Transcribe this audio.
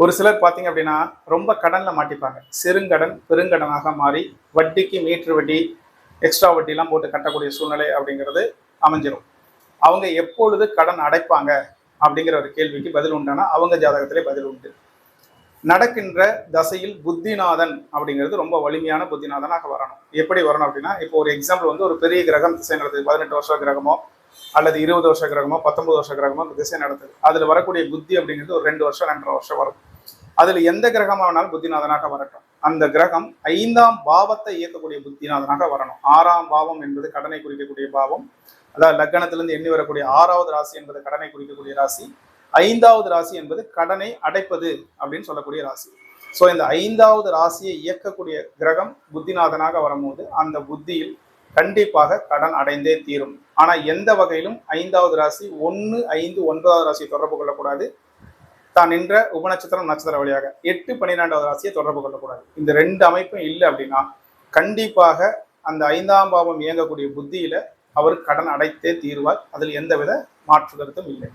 ஒரு சிலர் பார்த்தீங்க அப்படின்னா ரொம்ப கடனில் மாட்டிப்பாங்க. சிறுங்கடன் பெருங்கடனாக மாறி வட்டிக்கு மீட்டர் வட்டி எக்ஸ்ட்ரா வட்டிலாம் போட்டு கட்டக்கூடிய சூழ்நிலை அப்படிங்கிறது அமைஞ்சிடும் அவங்க எப்பொழுது கடன் அடைப்பாங்க அப்படிங்கிற ஒரு கேள்விக்கு பதில் உண்டானா அவங்க ஜாதகத்திலே பதில் உண்டு. நடக்கின்ற தசையில் புத்திநாதன் அப்படிங்கிறது ரொம்ப வலிமையான புத்திநாதனாக வரணும். எப்படி வரணும் அப்படின்னா இப்போ ஒரு எக்ஸாம்பிள் வந்து ஒரு பெரிய கிரகம் திசை நடத்துது பதினெட்டு வருஷ கிரகமோ அல்லது இருபது வருஷ கிரகமோ பத்தொன்பது வருஷ கிரகமோ அந்த திசை நடத்துது. அதுல வரக்கூடிய புத்தி அப்படிங்கிறது ஒரு ரெண்டு வருஷம் ரெண்டரை வருஷம் வரும். அதுல எந்த கிரகமானாலும் புத்திநாதனாக வரட்டும். அந்த கிரகம் ஐந்தாம் பாவத்தை இயக்கக்கூடிய புத்திநாதனாக வரணும். ஆறாம் பாவம் என்பது கடனை குறிக்கக்கூடிய பாவம். அதாவது லக்னத்திலிருந்து எண்ணி வரக்கூடிய ஆறாவது ராசி என்பது கடனை குறிக்கக்கூடிய ராசி. ஐந்தாவது ராசி என்பது கடனை அடைப்பது அப்படின்னு சொல்லக்கூடிய ராசி. ஸோ இந்த ஐந்தாவது ராசியை இயக்கக்கூடிய கிரகம் புத்திநாதனாக வரும்போது அந்த புத்தியில் கண்டிப்பாக கடன் அடைந்தே தீரும். ஆனா எந்த வகையிலும் ஐந்தாவது ராசி ஒன்று ஐந்து ஒன்பதாவது ராசியை தொடர்பு கொள்ளக்கூடாது. தான் நின்ற உபநட்சத்திரம் நட்சத்திர வழியாக எட்டு பன்னிரெண்டாவது ராசியை தொடர்பு கொள்ளக்கூடாது. இந்த ரெண்டு அமைப்பும் இல்லை அப்படின்னா கண்டிப்பாக அந்த ஐந்தாம் பாவம் இயங்கக்கூடிய புத்தியில அவர் கடன் அடைத்தே தீர்வார். அதில் எந்தவித மாற்று கருத்தும் இல்லை.